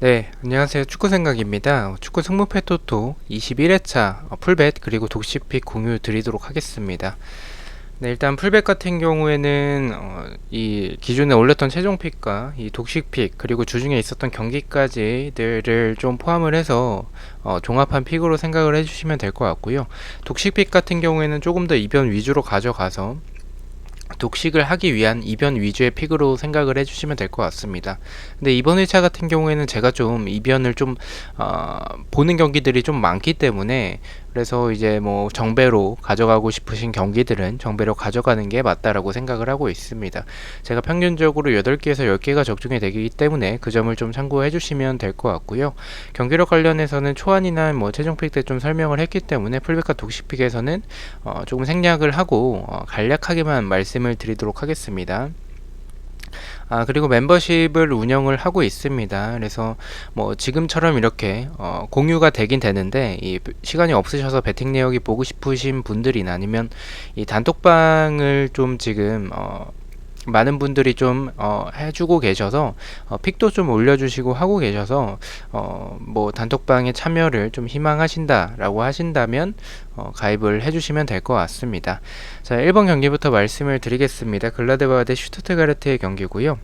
네, 안녕하세요. 축구 생각입니다. 축구 승무패 토토 21회차 풀벳 그리고 독시픽 공유 드리도록 하겠습니다. 네, 일단 풀백 같은 경우에는 어, 이 기존에 올렸던 최종 픽과 이 독식 픽 그리고 주중에 있었던 경기까지들을 좀 포함을 해서 어, 종합한 픽으로 생각을 해주시면 될 것 같고요. 독식 픽 같은 경우에는 조금 더 이변 위주로 가져가서 독식을 하기 위한 이변 위주의 픽으로 생각을 해주시면 될 것 같습니다. 근데 이번 회차 같은 경우에는 제가 좀 이변을 좀 어, 보는 경기들이 좀 많기 때문에 그래서 이제 뭐 정배로 가져가고 싶으신 경기들은 정배로 가져가는 게 맞다라고 생각을 하고 있습니다. 제가 평균적으로 8개에서 10개가 적중이 되기 때문에 그 점을 좀 참고해 주시면 될 것 같고요. 경기력 관련해서는 초안이나 뭐 최종 픽 때 좀 설명을 했기 때문에 풀백과 독식픽에서는 어 조금 생략을 하고 어 간략하게만 말씀을 드리도록 하겠습니다. 아, 그리고 멤버십을 운영을 하고 있습니다. 그래서 뭐 지금처럼 이렇게 어, 공유가 되긴 되는데 이 시간이 없으셔서 배팅 내역이 보고 싶으신 분들이나 아니면 이 단톡방을 좀 지금 어, 많은 분들이 좀 어, 해주고 계셔서 어, 픽도 좀 올려주시고 하고 계셔서 어, 뭐 단톡방에 참여를 좀 희망하신다라고 하신다면 어, 가입을 해주시면 될 것 같습니다. 자, 1번 경기부터 말씀을 드리겠습니다. 글라드바드 대 슈투트가르트의 경기고요.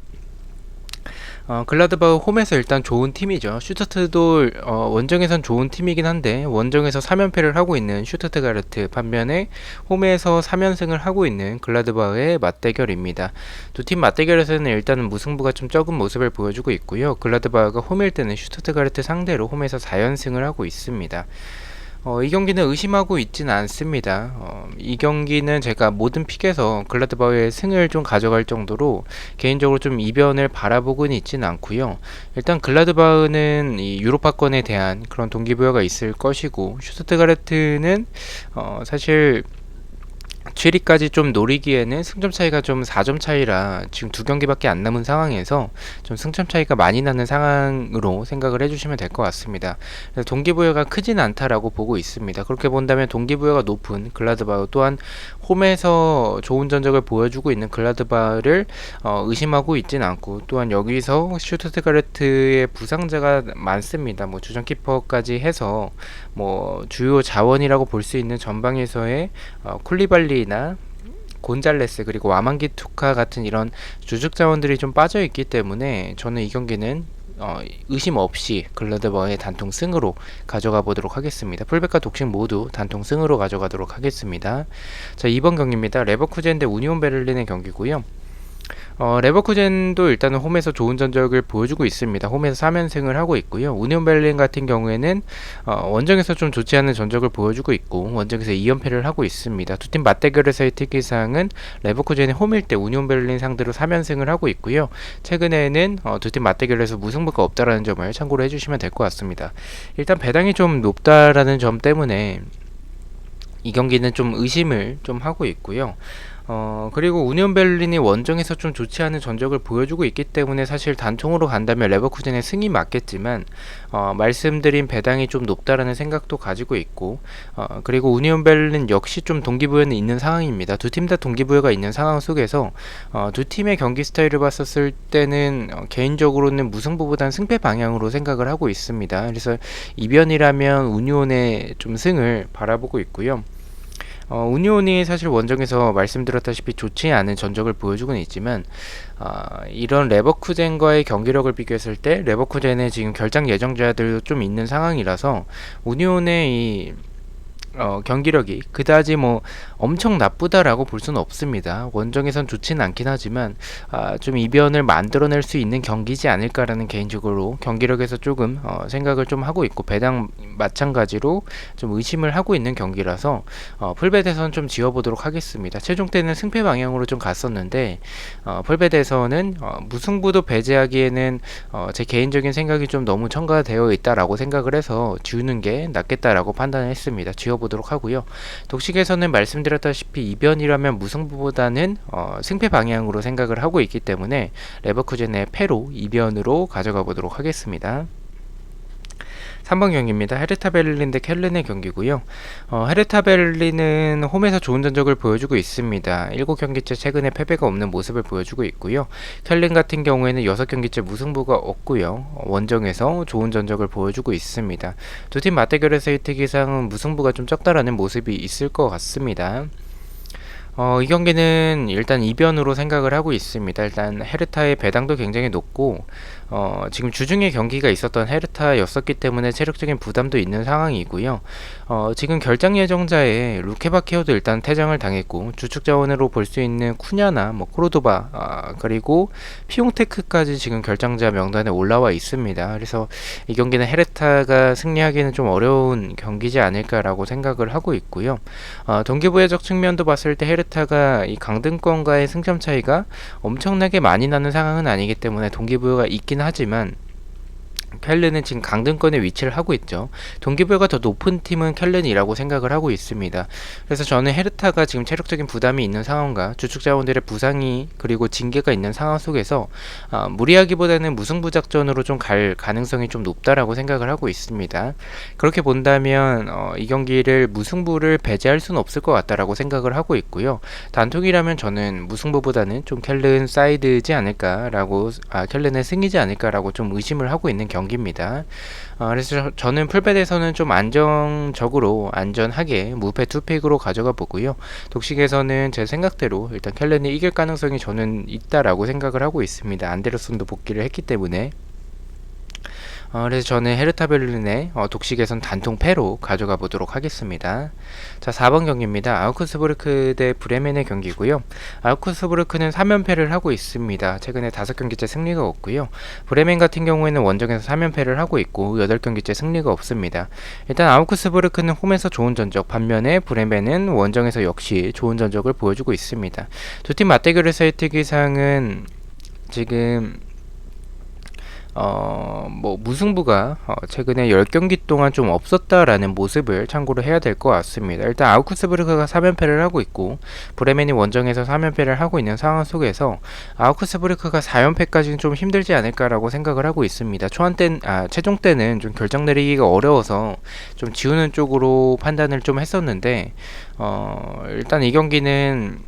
어, 글라드바흐 홈에서 일단 좋은 팀이죠. 슈터트도 어, 원정에선 좋은 팀이긴 한데 원정에서 3연패를 하고 있는 슈터트가르트 반면에 홈에서 3연승을 하고 있는 글라드바흐의 맞대결입니다. 두 팀 맞대결에서는 일단은 무승부가 좀 적은 모습을 보여주고 있고요. 글라드바흐가 홈일 때는 슈터트가르트 상대로 홈에서 4연승을 하고 있습니다. 어, 이 경기는 의심하고 있지는 않습니다. 어, 이 경기는 제가 모든 픽에서 글라드바우의 승을 좀 가져갈 정도로 개인적으로 좀 이변을 바라보고는 있지는 않고요. 일단 글라드바우는 이 유로파권에 대한 그런 동기부여가 있을 것이고 슈트트가르트는 어, 사실 7위까지 좀 노리기에는 승점 차이가 좀 4점 차이라 지금 두 경기밖에 안 남은 상황에서 좀 승점 차이가 많이 나는 상황으로 생각을 해주시면 될 것 같습니다. 동기부여가 크진 않다라고 보고 있습니다. 그렇게 본다면 동기부여가 높은 글라드바우 또한 홈에서 좋은 전적을 보여주고 있는 글라드바를 어, 의심하고 있진 않고 또한 여기서 슈트트가르트의 부상자가 많습니다. 뭐 주전 키퍼까지 해서 뭐 주요 자원이라고 볼 수 있는 전방에서의 어, 쿨리발리 나 곤잘레스 그리고 와만기 투카 같은 이런 주축 자원들이 좀 빠져 있기 때문에 저는 이 경기는 어, 의심 없이 글러드버의 단통 승으로 가져가 보도록 하겠습니다. 풀백과 독식 모두 단통 승으로 가져가도록 하겠습니다. 자, 이번 경기입니다. 레버쿠젠 대 우니온 베를린의 경기고요. 어, 레버쿠젠도 일단은 홈에서 좋은 전적을 보여주고 있습니다. 홈에서 3연승을 하고 있고요. 우니온 베를린 같은 경우에는 어, 원정에서 좀 좋지 않은 전적을 보여주고 있고 원정에서 2연패를 하고 있습니다. 두 팀 맞대결에서의 특기사항은 레버쿠젠이 홈일 때 우니온 베를린 상대로 3연승을 하고 있고요. 최근에는 어, 두팀 맞대결에서 무승부가 없다라는 점을 참고로 해주시면 될 것 같습니다. 일단 배당이 좀 높다라는 점 때문에 이 경기는 좀 의심을 좀 하고 있고요. 어, 그리고 우니온 베를린이 원정에서 좀 좋지 않은 전적을 보여주고 있기 때문에 사실 단통으로 간다면 레버쿠젠의 승이 맞겠지만 어, 말씀드린 배당이 좀 높다라는 생각도 가지고 있고 어, 그리고 우니온 베를린 역시 좀 동기부여는 있는 상황입니다. 두 팀 다 동기부여가 있는 상황 속에서 어, 두 팀의 경기 스타일을 봤었을 때는 어, 개인적으로는 무승부보다는 승패 방향으로 생각을 하고 있습니다. 그래서 이변이라면 우니온의 좀 승을 바라보고 있고요. 어, 우니온이 사실 원정에서 말씀드렸다시피 좋지 않은 전적을 보여주고는 있지만 어, 이런 레버쿠젠과의 경기력을 비교했을 때 레버쿠젠의 지금 결장 예정자들도 좀 있는 상황이라서 우니온의 이 어, 경기력이 그다지 뭐 엄청 나쁘다라고 볼 수는 없습니다. 원정에선 좋지는 않긴 하지만 아, 좀 이변을 만들어낼 수 있는 경기지 않을까라는 개인적으로 경기력에서 조금 어, 생각을 좀 하고 있고 배당 마찬가지로 좀 의심을 하고 있는 경기라서 어, 풀베드에서는 좀 지워보도록 하겠습니다. 최종 때는 승패 방향으로 좀 갔었는데 어, 풀베드에서는 어, 무승부도 배제하기에는 어, 제 개인적인 생각이 좀 너무 첨가되어 있다라고 생각을 해서 지우는 게 낫겠다라고 판단했습니다. 지워 보도록 하고요. 독식에서는 말씀드 렸다시피 이변이라면 무승부보다는 어, 승패 방향으로 생각을 하고 있기 때문에 레버쿠젠의 패로 이변으로 가져가 보도록 하겠습니다. 3번 경기입니다. 헤르타 베를린 대 켈른의 경기고요. 어, 헤르타 베를린은 홈에서 좋은 전적을 보여주고 있습니다. 7경기째 최근에 패배가 없는 모습을 보여주고 있고요. 켈른 같은 경우에는 6경기째 무승부가 없고요. 원정에서 좋은 전적을 보여주고 있습니다. 두 팀 맞대결에서의 특이상은 무승부가 좀 적다라는 모습이 있을 것 같습니다. 어, 이 경기는 일단 이변으로 생각을 하고 있습니다. 일단 헤르타의 배당도 굉장히 높고 어, 지금 주중에 경기가 있었던 헤르타였었기 때문에 체력적인 부담도 있는 상황이고요. 어, 지금 결장 예정자의 루케바케오도 일단 퇴장을 당했고 주축 자원으로 볼 수 있는 쿠냐나 뭐 코르도바 아, 그리고 피용테크까지 지금 결장자 명단에 올라와 있습니다. 그래서 이 경기는 헤르타가 승리하기는 좀 어려운 경기지 않을까라고 생각을 하고 있고요. 어, 동기부여적 측면도 봤을 때 헤르타가 이 강등권과의 승점 차이가 엄청나게 많이 나는 상황은 아니기 때문에 동기부여가 있긴 하지만 켈른은 지금 강등권에 위치를 하고 있죠. 동기부여가 더 높은 팀은 켈른이라고 생각을 하고 있습니다. 그래서 저는 헤르타가 지금 체력적인 부담이 있는 상황과 주축 자원들의 부상이 그리고 징계가 있는 상황 속에서 어, 무리하기보다는 무승부 작전으로 좀 갈 가능성이 좀 높다라고 생각을 하고 있습니다. 그렇게 본다면 어, 이 경기를 무승부를 배제할 수는 없을 것 같다라고 생각을 하고 있고요. 단통이라면 저는 무승부보다는 좀 켈른 사이드지 않을까라고 아 켈른의 승이지 않을까라고 좀 의심을 하고 있는 경 기입니다. 어, 그래서 저, 는 풀벳에서는 좀 안정적으로 안전하게 무패 투픽으로 가져가 보고요. 독식에서는 제 생각대로 일단 켈렌이 이길 가능성이 저는 있다라고 생각을 하고 있습니다. 안데르손도 복귀를 했기 때문에 어, 그래서 저는 헤르타 베를린의 어, 독식에선 단통 패로 가져가 보도록 하겠습니다. 자, 4번 경기입니다. 아우크스부르크 대 브레멘의 경기고요. 아우크스부르크는 3연패를 하고 있습니다. 최근에 5경기째 승리가 없고요. 브레멘 같은 경우에는 원정에서 3연패를 하고 있고 8경기째 승리가 없습니다. 일단 아우크스부르크는 홈에서 좋은 전적, 반면에 브레멘은 원정에서 역시 좋은 전적을 보여주고 있습니다. 두 팀 맞대결에서의 특이사항은 지금 어, 뭐 무승부가 어, 최근에 10경기 동안 좀 없었다라는 모습을 참고로 해야 될 것 같습니다. 일단 아우크스부르크가 3연패를 하고 있고 브레멘이 원정에서 3연패를 하고 있는 상황 속에서 아우크스부르크가 4연패까지는 좀 힘들지 않을까라고 생각을 하고 있습니다. 초안 때, 아, 최종 때는 좀 결정 내리기가 어려워서 좀 지우는 쪽으로 판단을 좀 했었는데 어, 일단 이 경기는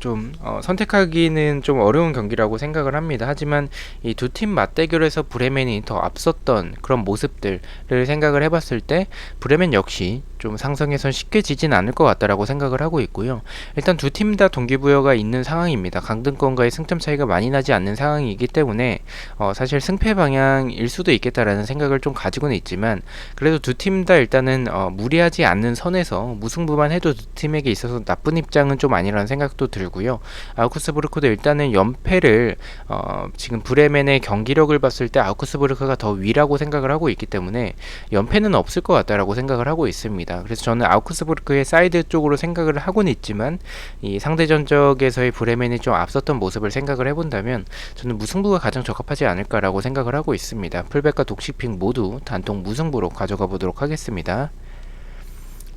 좀 어, 선택하기는 좀 어려운 경기라고 생각을 합니다. 하지만 이 두 팀 맞대결에서 브레멘이 더 앞섰던 그런 모습들을 생각을 해봤을 때 브레멘 역시 좀 상성에선 쉽게 지진 않을 것 같다라고 생각을 하고 있고요. 일단 두 팀 다 동기부여가 있는 상황입니다. 강등권과의 승점 차이가 많이 나지 않는 상황이기 때문에 어, 사실 승패 방향일 수도 있겠다라는 생각을 좀 가지고는 있지만 그래도 두 팀 다 일단은 어, 무리하지 않는 선에서 무승부만 해도 두 팀에게 있어서 나쁜 입장은 좀 아니라는 생각도 들고요. 아우크스부르크도 일단은 연패를 어, 지금 브레멘의 경기력을 봤을 때 아우크스부르크가 더 위라고 생각을 하고 있기 때문에 연패는 없을 것 같다라고 생각을 하고 있습니다. 있습니다. 그래서 저는 아우크스부르크의 사이드 쪽으로 생각을 하고는 있지만 이 상대 전적에서의 브레멘이 좀 앞섰던 모습을 생각을 해본다면 저는 무승부가 가장 적합하지 않을까라고 생각을 하고 있습니다. 풀백과 독식픽 모두 단통 무승부로 가져가 보도록 하겠습니다.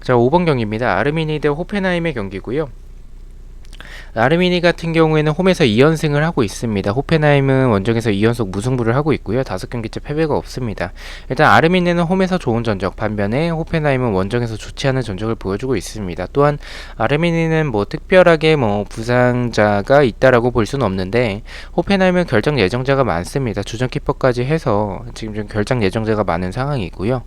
자 5번 경기입니다. 아르미니 대 호펜하임의 경기고요. 아르미니 같은 경우에는 홈에서 2연승을 하고 있습니다. 호펜하임은 원정에서 2연속 무승부를 하고 있고요. 5경기째 패배가 없습니다. 일단 아르미니는 홈에서 좋은 전적, 반면에 호펜하임은 원정에서 좋지 않은 전적을 보여주고 있습니다. 또한 아르미니는 뭐 특별하게 뭐 부상자가 있다라고 볼 수는 없는데 호펜하임은 결정 예정자가 많습니다. 주전 키퍼까지 해서 지금 좀 결정 예정자가 많은 상황이고요.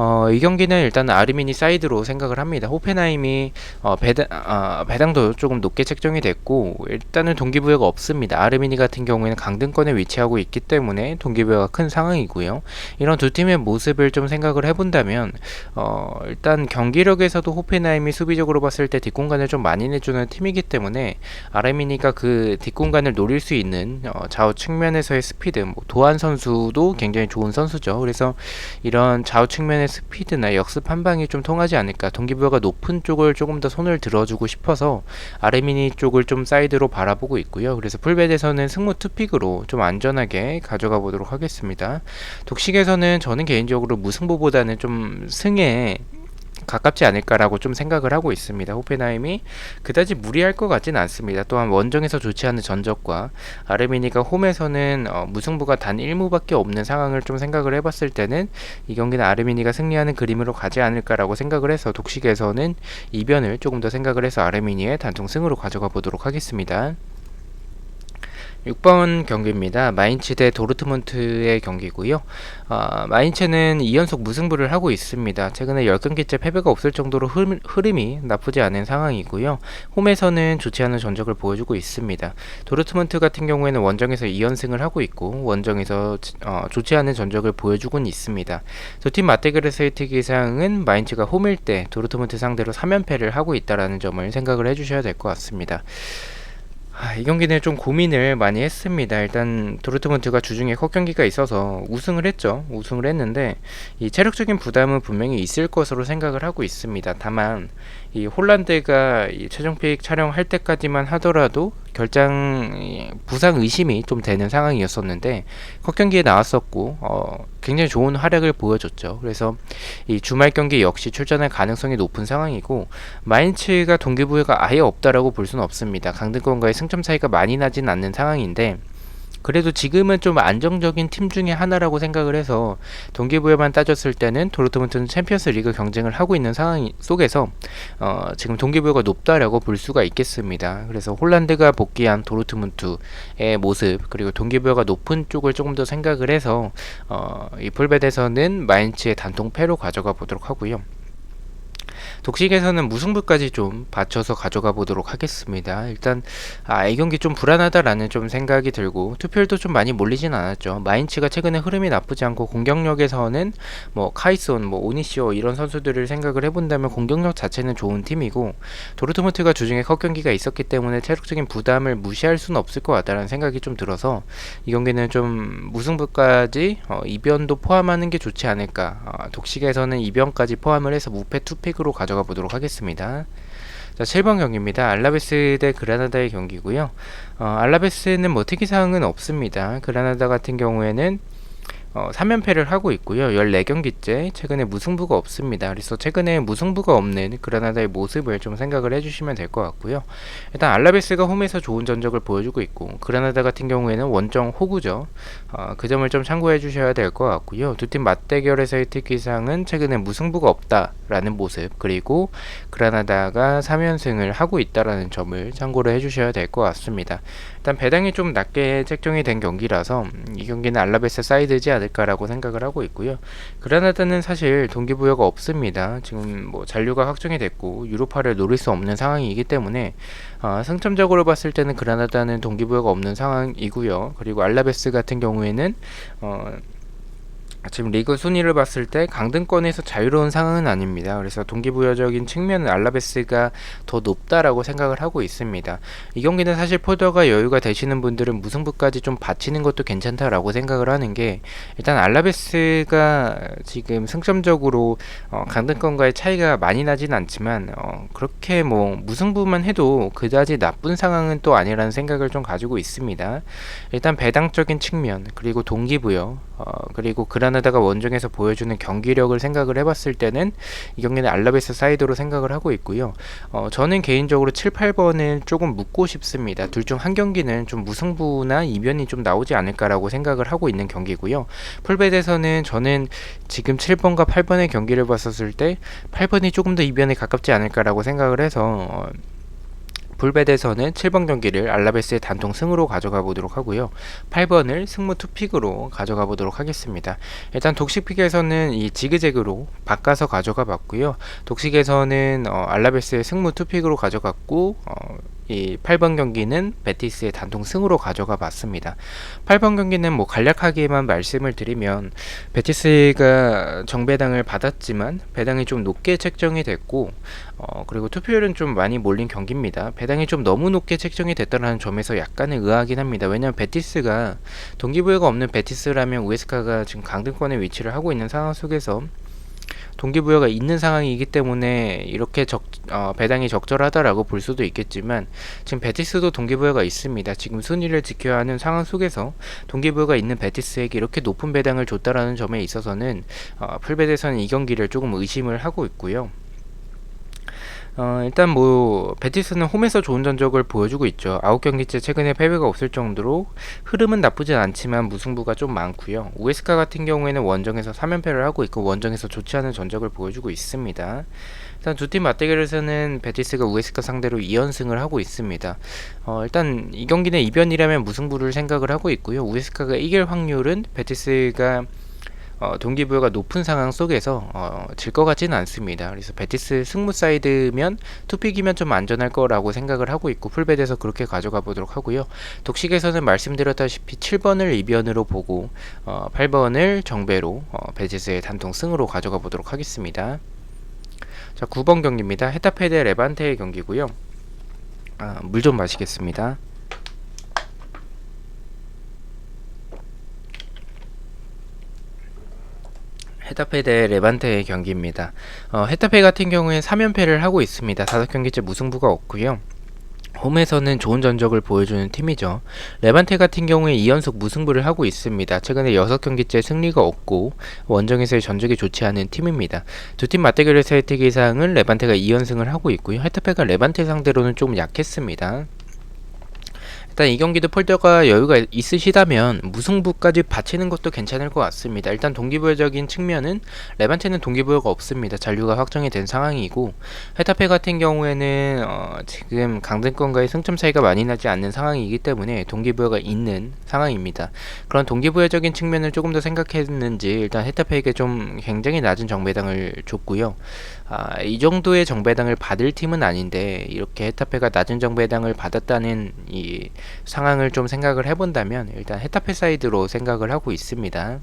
어, 이 경기는 일단 아르미니 사이드로 생각을 합니다. 호펜하임이 어, 배당, 어, 배당도 조금 높게 책정이 됐고 일단은 동기부여가 없습니다. 아르미니 같은 경우에는 강등권에 위치하고 있기 때문에 동기부여가 큰 상황이고요. 이런 두 팀의 모습을 좀 생각을 해본다면 어, 일단 경기력에서도 호펜하임이 수비적으로 봤을 때 뒷공간을 좀 많이 내주는 팀이기 때문에 아르미니가 그 뒷공간을 노릴 수 있는 어, 좌우 측면에서의 스피드, 뭐 도안 선수도 굉장히 좋은 선수죠. 그래서 이런 좌우 측면 의 스피드나 역습 한 방이 좀 통하지 않을까. 동기부여가 높은 쪽을 조금 더 손을 들어주고 싶어서 아르미니 쪽을 좀 사이드로 바라보고 있고요. 그래서 풀벳에서는 승무 투픽으로 좀 안전하게 가져가 보도록 하겠습니다. 독식에서는 저는 개인적으로 무승부보다는 좀 승에 가깝지 않을까라고 좀 생각을 하고 있습니다. 호펜하임이 그다지 무리할 것 같지는 않습니다. 또한 원정에서 좋지 않은 전적과 아르미니가 홈에서는 어, 무승부가 단 1무밖에 없는 상황을 좀 생각을 해봤을 때는 이 경기는 아르미니가 승리하는 그림으로 가지 않을까라고 생각을 해서 독식에서는 이변을 조금 더 생각을 해서 아르미니의 단통 승으로 가져가 보도록 하겠습니다. 6번 경기입니다. 마인츠 대 도르트문트의 경기고요. 어, 마인츠는 2연속 무승부를 하고 있습니다. 최근에 10경기째 패배가 없을 정도로 흐름, 흐름이 나쁘지 않은 상황이고요. 홈에서는 좋지 않은 전적을 보여주고 있습니다. 도르트문트 같은 경우에는 원정에서 2연승을 하고 있고 원정에서 어, 좋지 않은 전적을 보여주곤 있습니다. 두 팀 맞대결에서의 특이사항은 마인츠가 홈일 때 도르트문트 상대로 3연패를 하고 있다는 점을 생각을 해주셔야 될 것 같습니다. 아, 이 경기는 좀 고민을 많이 했습니다. 일단 도르트문트가 주중에 컷 경기가 있어서 우승을 했죠. 우승을 했는데 이 체력적인 부담은 분명히 있을 것으로 생각을 하고 있습니다. 다만 이 홀란드가 이 최종 픽 촬영할 때까지만 하더라도 결장 부상 의심이 좀 되는 상황이었었는데 컷 경기에 나왔었고 어, 굉장히 좋은 활약을 보여줬죠. 그래서 이 주말 경기 역시 출전할 가능성이 높은 상황이고 마인츠가 동기부여가 아예 없다라고 볼 수는 없습니다. 강등권과의 승점 차이가 많이 나진 않는 상황인데 그래도 지금은 좀 안정적인 팀 중에 하나라고 생각을 해서 동기부여만 따졌을 때는 도르트문트는 챔피언스 리그 경쟁을 하고 있는 상황 속에서 어, 지금 동기부여가 높다라고 볼 수가 있겠습니다. 그래서 홀란드가 복귀한 도르트문트의 모습 그리고 동기부여가 높은 쪽을 조금 더 생각을 해서 어, 이 풀벳에서는 마인츠의 단통 패로 가져가 보도록 하고요. 독식에서는 무승부까지 좀 받쳐서 가져가 보도록 하겠습니다. 일단 아, 이 경기 좀 불안하다라는 좀 생각이 들고 투표율도 좀 많이 몰리진 않았죠. 마인츠가 최근에 흐름이 나쁘지 않고 공격력에서는 뭐 카이손, 뭐 오니시오 이런 선수들을 생각을 해본다면 공격력 자체는 좋은 팀이고 도르트문트가 주중에 컷 경기가 있었기 때문에 체력적인 부담을 무시할 수는 없을 것 같다는 생각이 좀 들어서 이 경기는 좀 무승부까지 어, 이변도 포함하는 게 좋지 않을까. 어, 독식에서는 이변까지 포함을 해서 무패 투픽으로 가 가져가 보도록 하겠습니다. 자, 7번 경기입니다. 알라베스 대 그라나다의 경기고요. 어, 알라베스는 뭐 특이사항은 없습니다. 그라나다 같은 경우에는 어, 3연패를 하고 있고요. 14경기째 최근에 무승부가 없습니다. 그래서 최근에 무승부가 없는 그라나다의 모습을 좀 생각을 해주시면 될 것 같고요. 일단 알라베스가 홈에서 좋은 전적을 보여주고 있고 그라나다 같은 경우에는 원정 호구죠. 어, 그 점을 좀 참고해 주셔야 될 것 같고요. 두 팀 맞대결에서의 특기사항은 최근에 무승부가 없다라는 모습 그리고 그라나다가 3연승을 하고 있다라는 점을 참고를 해주셔야 될 것 같습니다. 일단 배당이 좀 낮게 책정이 된 경기라서 이 경기는 알라베스 사이드지 않을까라고 생각을 하고 있고요. 그라나다는 사실 동기부여가 없습니다. 지금 뭐 잔류가 확정이 됐고 유로파를 노릴 수 없는 상황이기 때문에 어, 승점적으로 봤을 때는 그라나다는 동기부여가 없는 상황이고요. 그리고 알라베스 같은 경우에는 어, 지금 리그 순위를 봤을 때 강등권에서 자유로운 상황은 아닙니다. 그래서 동기부여적인 측면은 알라베스가 더 높다라고 생각을 하고 있습니다. 이 경기는 사실 포더가 여유가 되시는 분들은 무승부까지 좀 바치는 것도 괜찮다라고 생각을 하는 게 일단 알라베스가 지금 승점적으로 어, 강등권과의 차이가 많이 나진 않지만 어, 그렇게 뭐 무승부만 해도 그다지 나쁜 상황은 또 아니라는 생각을 좀 가지고 있습니다. 일단 배당적인 측면 그리고 동기부여 어, 그리고 그라나 다가 원정에서 보여주는 경기력을 생각을 해봤을 때는 이 경기는 알라베스 사이드로 생각을 하고 있고요. 어, 저는 개인적으로 7, 8번을 조금 묻고 싶습니다. 둘 중 한 경기는 좀 무승부나 이변이 좀 나오지 않을까라고 생각을 하고 있는 경기고요. 풀베드에서는 저는 지금 7번과 8번의 경기를 봤었을 때 8번이 조금 더 이변에 가깝지 않을까라고 생각을 해서 어, 불베드에서는 7번 경기를 알라베스의 단통 승으로 가져가 보도록 하고요. 8번을 승무 투픽으로 가져가 보도록 하겠습니다. 일단 독식픽에서는 이 지그재그로 바꿔서 가져가 봤고요. 독식에서는 어, 알라베스의 승무 투픽으로 가져갔고 어, 이 8번 경기는 베티스의 단통 승으로 가져가 봤습니다. 8번 경기는 뭐 간략하게만 말씀을 드리면 베티스가 정배당을 받았지만 배당이 좀 높게 책정이 됐고 어, 그리고 투표율은 좀 많이 몰린 경기입니다. 배당이 좀 너무 높게 책정이 됐다는 점에서 약간은 의아하긴 합니다. 왜냐하면 베티스가 동기부여가 없는 베티스라면 우에스카가 지금 강등권에 위치를 하고 있는 상황 속에서 동기부여가 있는 상황이기 때문에 이렇게 적, 어, 배당이 적절하다라고 볼 수도 있겠지만 지금 베티스도 동기부여가 있습니다. 지금 순위를 지켜야 하는 상황 속에서 동기부여가 있는 베티스에게 이렇게 높은 배당을 줬다라는 점에 있어서는 어, 풀베드에서는 이 경기를 조금 의심을 하고 있고요. 어, 일단 뭐 베티스는 홈에서 좋은 전적을 보여주고 있죠. 아홉 경기째 최근에 패배가 없을 정도로 흐름은 나쁘진 않지만 무승부가 좀 많고요. 우에스카 같은 경우에는 원정에서 3연패를 하고 있고 원정에서 좋지 않은 전적을 보여주고 있습니다. 일단 두 팀 맞대결에서는 베티스가 우에스카 상대로 2연승을 하고 있습니다. 어, 일단 이 경기는 이변이라면 무승부를 생각을 하고 있고요. 우에스카가 이길 확률은 베티스가 어, 동기부여가 높은 상황 속에서 어, 질 것 같지는 않습니다. 그래서 베티스 승무 사이드면 투픽이면 좀 안전할 거라고 생각을 하고 있고 풀베드에서 그렇게 가져가 보도록 하고요. 독식에서는 말씀드렸다시피 7번을 이변으로 보고 어, 8번을 정배로 어, 베티스의 단통 승으로 가져가 보도록 하겠습니다. 자 9번 경기입니다. 헤타페 대 레반테의 경기고요. 아, 물 좀 마시겠습니다. 헤타페 대 레반테의 경기입니다. 어, 헤타페 같은 경우에 3연패를 하고 있습니다. 5경기째 무승부가 없고요. 홈에서는 좋은 전적을 보여주는 팀이죠. 레반테 같은 경우에 2연속 무승부를 하고 있습니다. 최근에 6경기째 승리가 없고 원정에서의 전적이 좋지 않은 팀입니다. 두 팀 맞대결에서의 특이사항은 레반테가 2연승을 하고 있고요. 헤타페가 레반테 상대로는 좀 약했습니다. 일단 이 경기도 폴더가 여유가 있으시다면 무승부까지 바치는 것도 괜찮을 것 같습니다. 일단 동기부여적인 측면은 레반테는 동기부여가 없습니다. 잔류가 확정이 된 상황이고 헤타페 같은 경우에는 어, 지금 강등권과의 승점 차이가 많이 나지 않는 상황이기 때문에 동기부여가 있는 상황입니다. 그런 동기부여적인 측면을 조금 더 생각했는지 일단 헤타페에게 좀 굉장히 낮은 정배당을 줬고요. 아, 이 정도의 정배당을 받을 팀은 아닌데 이렇게 헤타페가 낮은 정배당을 받았다는 이 상황을 좀 생각을 해본다면 일단 헤타페 사이드로 생각을 하고 있습니다.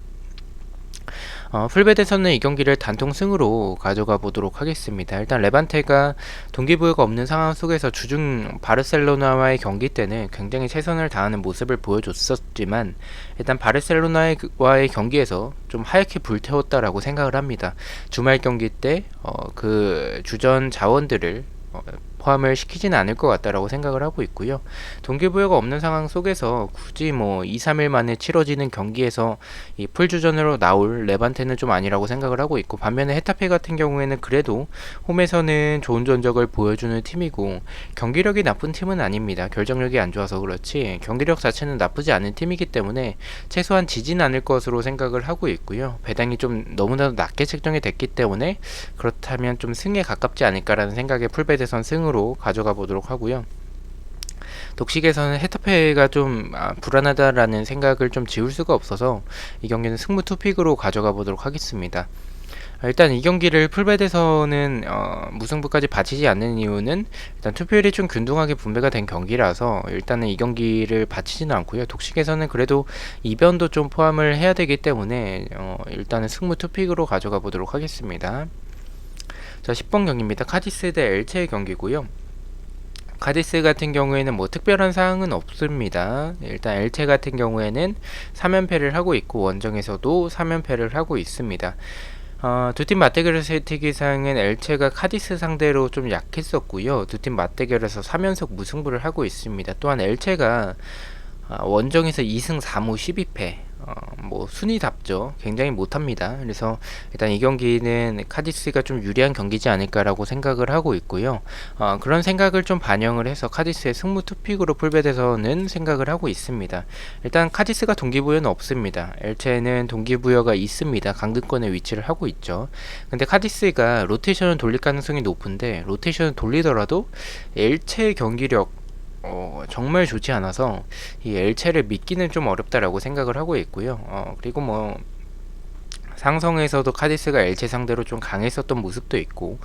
어, 풀베드에서는 이 경기를 단통 승으로 가져가 보도록 하겠습니다. 일단 레반테가 동기부여가 없는 상황 속에서 주중 바르셀로나와의 경기 때는 굉장히 최선을 다하는 모습을 보여줬었지만 일단 바르셀로나와의 경기에서 좀 하얗게 불태웠다라고 생각을 합니다. 주말 경기 때그 어, 주전 자원들을 어, 포함을 시키지는 않을 것 같다라고 생각을 하고 있고요. 동기부여가 없는 상황 속에서 굳이 뭐 2, 3일 만에 치러지는 경기에서 이 풀주전으로 나올 레반테는 좀 아니라고 생각을 하고 있고 반면에 헤타페 같은 경우에는 그래도 홈에서는 좋은 전적을 보여주는 팀이고 경기력이 나쁜 팀은 아닙니다. 결정력이 안 좋아서 그렇지 경기력 자체는 나쁘지 않은 팀이기 때문에 최소한 지진 않을 것으로 생각을 하고 있고요. 배당이 좀 너무나도 낮게 책정이 됐기 때문에 그렇다면 좀 승에 가깝지 않을까라는 생각에 풀베드선 승으로 으로 가져가 보도록 하고요. 독식에서는 헤타페가 좀 아, 불안하다라는 생각을 좀 지울 수가 없어서 이 경기는 승부 투픽으로 가져가 보도록 하겠습니다. 아, 일단 이 경기를 풀베드에서는 어, 무승부까지 바치지 않는 이유는 일단 투표율이 좀 균등하게 분배가 된 경기라서 일단은 이 경기를 바치지는 않고요. 독식에서는 그래도 이변도 좀 포함을 해야 되기 때문에 어, 일단은 승부 투픽으로 가져가 보도록 하겠습니다. 자 10번 경기입니다. 카디스 대 엘체의 경기고요. 카디스 같은 경우에는 뭐 특별한 사항은 없습니다. 일단 엘체 같은 경우에는 3연패를 하고 있고 원정에서도 3연패를 하고 있습니다. 어, 두팀 맞대결에서의 특이사항은 엘체가 카디스 상대로 좀 약했었고요. 두 팀 맞대결에서 3연속 무승부를 하고 있습니다. 또한 엘체가 어, 원정에서 2승 3무 12패 어, 뭐 순위답죠. 굉장히 못합니다. 그래서 일단 이 경기는 카디스가 좀 유리한 경기지 않을까라고 생각을 하고 있고요. 어, 그런 생각을 좀 반영을 해서 카디스의 승무 투픽으로 풀베에서는 생각을 하고 있습니다. 일단 카디스가 동기부여는 없습니다. 엘체는 동기부여가 있습니다. 강등권에 위치를 하고 있죠. 근데 카디스가 로테이션을 돌릴 가능성이 높은데 로테이션을 돌리더라도 엘체의 경기력 어, 정말 좋지 않아서 이 엘체를 믿기는 좀 어렵다라고 생각을 하고 있고요. 어, 그리고 뭐 상성에서도 카디스가 엘체 상대로 좀 강했었던 모습도 있고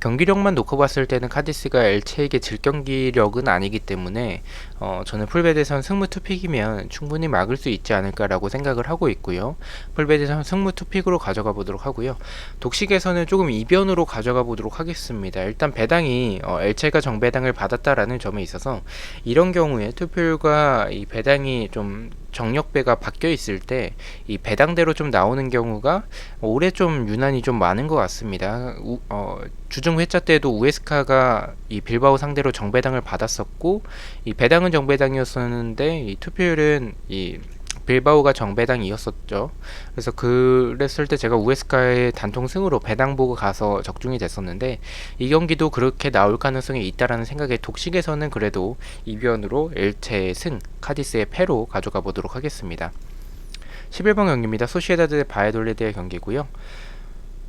경기력만 놓고 봤을 때는 카디스가 엘체에게 질 경기력은 아니기 때문에 어, 저는 풀베드선 승무 투픽이면 충분히 막을 수 있지 않을까라고 생각을 하고 있고요. 풀베드선 승무 투픽으로 가져가 보도록 하고요. 독식에서는 조금 이변으로 가져가 보도록 하겠습니다. 일단 배당이 어, 엘체가 정배당을 받았다라는 점에 있어서 이런 경우에 투표율과 이 배당이 좀 정력배가 바뀌어 있을 때 이 배당대로 좀 나오는 경우가 올해 좀 유난히 좀 많은 것 같습니다. 우, 어, 주중 회차 때도 우에스카가 이 빌바오 상대로 정배당을 받았었고 이 배당은 정배당이었었는데 이 투표율은 이 빌바오가 정배당이었었죠. 그래서 그랬을 때 제가 우에스카의 단통 승으로 배당 보고 가서 적중이 됐었는데 이 경기도 그렇게 나올 가능성이 있다라는 생각에 독식에서는 그래도 이변으로 엘체의 승, 카디스의 패로 가져가 보도록 하겠습니다. 11번 경기입니다. 소시에다드 바이돌레드의 경기고요.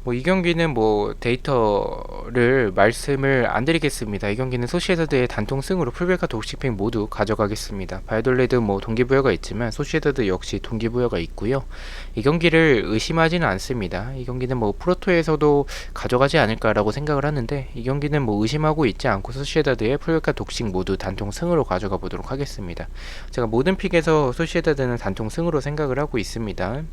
뭐 이 경기는 뭐 데이터를 말씀을 안 드리겠습니다. 이 경기는 소시에다드의 단통 승으로 풀백과 독식팩 모두 가져가겠습니다. 바이돌레드 뭐 동기부여가 있지만 소시에다드 역시 동기부여가 있고요. 이 경기를 의심하지는 않습니다. 이 경기는 뭐 프로토에서도 가져가지 않을까라고 생각을 하는데 이 경기는 뭐 의심하고 있지 않고 소시에다드의 풀백과 독식 모두 단통 승으로 가져가 보도록 하겠습니다. 제가 모든 픽에서 소시에다드는 단통 승으로 생각을 하고 있습니다.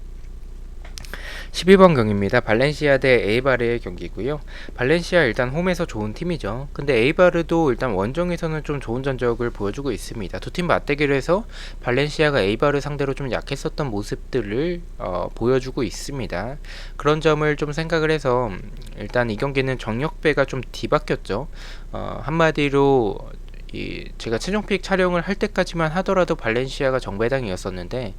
12번 경기입니다. 발렌시아 대 에이바르의 경기고요. 발렌시아 일단 홈에서 좋은 팀이죠. 근데 에이바르도 일단 원정에서는 좀 좋은 전적을 보여주고 있습니다. 두 팀 맞대결에서 발렌시아가 에이바르 상대로 좀 약했었던 모습들을 어, 보여주고 있습니다. 그런 점을 좀 생각을 해서 일단 이 경기는 정력배가 좀 뒤바뀌었죠. 어, 한마디로 이 제가 최종픽 촬영을 할 때까지만 하더라도 발렌시아가 정배당이었었는데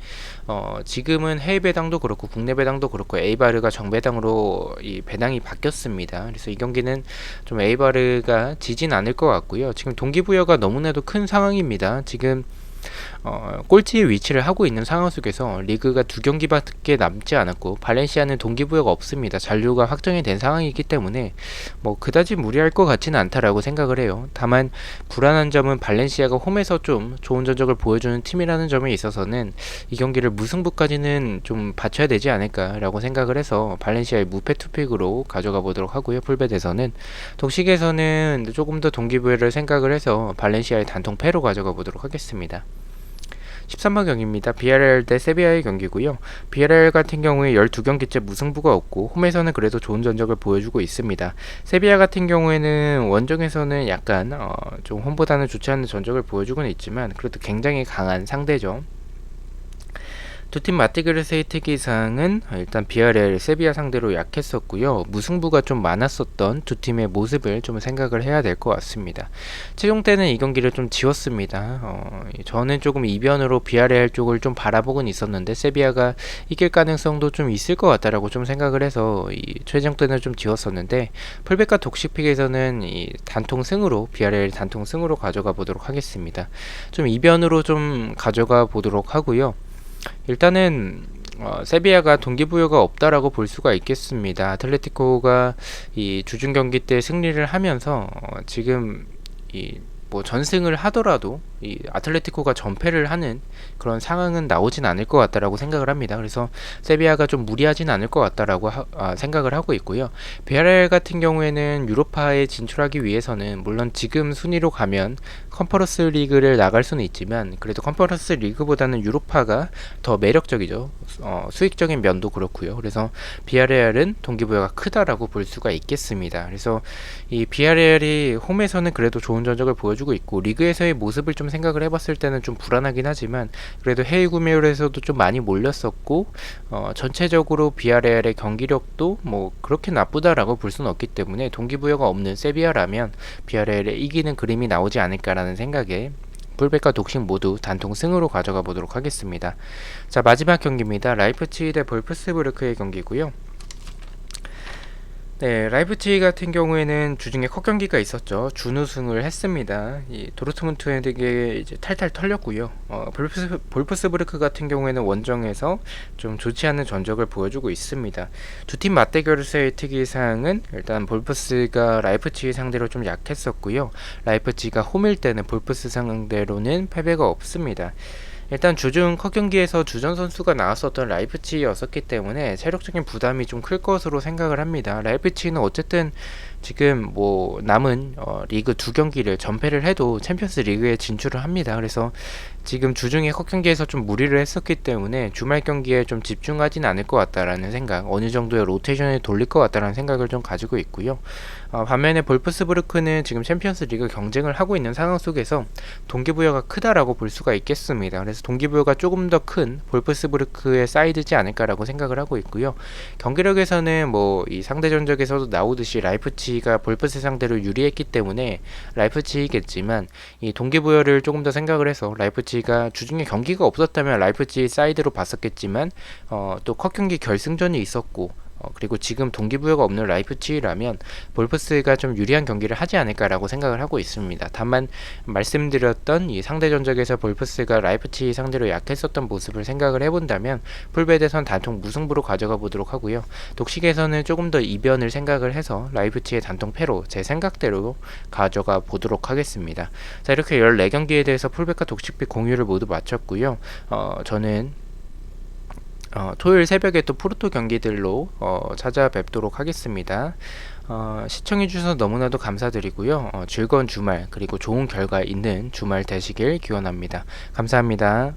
어 지금은 해외 배당도 그렇고 국내 배당도 그렇고 에이바르가 정배당으로 이 배당이 바뀌었습니다. 그래서 이 경기는 좀 에이바르가 지진 않을 것 같고요. 지금 동기부여가 너무나도 큰 상황입니다. 지금 어, 꼴찌의 위치를 하고 있는 상황 속에서 리그가 두 경기밖에 남지 않았고 발렌시아는 동기부여가 없습니다. 잔류가 확정이 된 상황이기 때문에 뭐 그다지 무리할 것 같지는 않다라고 생각을 해요. 다만 불안한 점은 발렌시아가 홈에서 좀 좋은 전적을 보여주는 팀이라는 점에 있어서는 이 경기를 무승부까지는 좀 받쳐야 되지 않을까라고 생각을 해서 발렌시아의 무패 투픽으로 가져가 보도록 하고요. 풀베에서는 독식에서는 조금 더 동기부여를 생각을 해서 발렌시아의 단통 패로 가져가 보도록 하겠습니다. 13번 경기입니다. BRL 대 세비야의 경기고요. BRL 같은 경우에 12경기째 무승부가 없고 홈에서는 그래도 좋은 전적을 보여주고 있습니다. 세비야 같은 경우에는 원정에서는 약간 어, 좀 홈보다는 좋지 않은 전적을 보여주고는 있지만 그래도 굉장히 강한 상대죠. 두팀 맞대결에서의 특이사항은 일단 BRL 세비야 상대로 약했었고요. 무승부가 좀 많았었던 두 팀의 모습을 좀 생각을 해야 될 것 같습니다. 최종 때는 이 경기를 좀 지웠습니다. 어, 저는 조금 이변으로 BRL 쪽을 좀 바라보곤 있었는데 세비야가 이길 가능성도 좀 있을 것 같다라고 좀 생각을 해서 이 최종 때는 좀 지웠었는데 풀백과 독식픽에서는 이 단통 승으로 BRL 단통 승으로 가져가 보도록 하겠습니다. 좀 이변으로 좀 가져가 보도록 하고요. 일단은 어, 세비야가 동기부여가 없다라고 볼 수가 있겠습니다. 아틀레티코가 이 주중 경기 때 승리를 하면서 어, 지금 이 뭐 전승을 하더라도 이 아틀레티코가 전패를 하는 그런 상황은 나오진 않을 것 같다라고 생각을 합니다. 그래서 세비야가 좀 무리하진 않을 것 같다라고 하, 아, 생각을 하고 있고요. 베아렐 같은 경우에는 유로파에 진출하기 위해서는 물론 지금 순위로 가면 컨퍼런스 리그를 나갈 수는 있지만 그래도 컨퍼런스 리그보다는 유로파가 더 매력적이죠. 어, 수익적인 면도 그렇고요. 그래서 비아레알은 동기부여가 크다라고 볼 수가 있겠습니다. 그래서 이 비아레알이 홈에서는 그래도 좋은 전적을 보여주고 있고 리그에서의 모습을 좀 생각을 해봤을 때는 좀 불안하긴 하지만 그래도 해외 구매율에서도 좀 많이 몰렸었고 어, 전체적으로 비아레알의 경기력도 뭐 그렇게 나쁘다라고 볼 수는 없기 때문에 동기부여가 없는 세비야라면 비아레알의 이기는 그림이 나오지 않을까라는 생각에 풀백과 독식 모두 단통 승으로 가져가 보도록 하겠습니다. 자 마지막 경기입니다. 라이프치히 대 볼프스부르크의 경기고요. 네, 라이프치히 같은 경우에는 주중에 컷 경기가 있었죠. 준우승을 했습니다. 이 도르트문트에게 이제 탈탈 털렸고요. 어, 볼프스, 볼프스부르크 같은 경우에는 원정에서 좀 좋지 않은 전적을 보여주고 있습니다. 두 팀 맞대결에서의 특이사항은 일단 볼프스가 라이프치히 상대로 좀 약했었고요. 라이프치히가 홈일 때는 볼프스 상대로는 패배가 없습니다. 일단 주중 컷 경기에서 주전 선수가 나왔었던 라이프치히였었기 때문에 체력적인 부담이 좀 클 것으로 생각을 합니다. 라이프치히는 어쨌든 지금 뭐 남은 어, 리그 두 경기를 전패를 해도 챔피언스 리그에 진출을 합니다. 그래서 지금 주중에 컷 경기에서 좀 무리를 했었기 때문에 주말 경기에 좀 집중하지는 않을 것 같다라는 생각, 어느 정도의 로테이션을 돌릴 것 같다라는 생각을 좀 가지고 있고요. 어, 반면에 볼프스부르크는 지금 챔피언스 리그 경쟁을 하고 있는 상황 속에서 동기부여가 크다라고 볼 수가 있겠습니다. 그래서 동기부여가 조금 더 큰 볼프스부르크의 사이드지 않을까라고 생각을 하고 있고요. 경기력에서는 뭐 이 상대 전적에서도 나오듯이 라이프치가 볼프스 상대로 유리했기 때문에 라이프치겠지만 이 동기부여를 조금 더 생각을 해서 라이프치 라이프치히가 주중에 경기가 없었다면 라이프치히 사이드로 봤었겠지만 어, 또컵 경기 결승전이 있었고 어, 그리고 지금 동기부여가 없는 라이프치히라면 볼프스가 좀 유리한 경기를 하지 않을까라고 생각을 하고 있습니다. 다만 말씀드렸던 이 상대 전적에서 볼프스가 라이프치히 상대로 약했었던 모습을 생각을 해본다면 풀베드선 단통 무승부로 가져가 보도록 하고요. 독식에서는 조금 더 이변을 생각을 해서 라이프치히의 단통 패로 제 생각대로 가져가 보도록 하겠습니다. 자 이렇게 14경기에 대해서 풀백과 독식비 공유를 모두 마쳤고요. 어, 저는 어, 토요일 새벽에 또 프로토 경기들로 어, 찾아뵙도록 하겠습니다. 어, 시청해주셔서 너무나도 감사드리고요. 어, 즐거운 주말 그리고 좋은 결과 있는 주말 되시길 기원합니다. 감사합니다.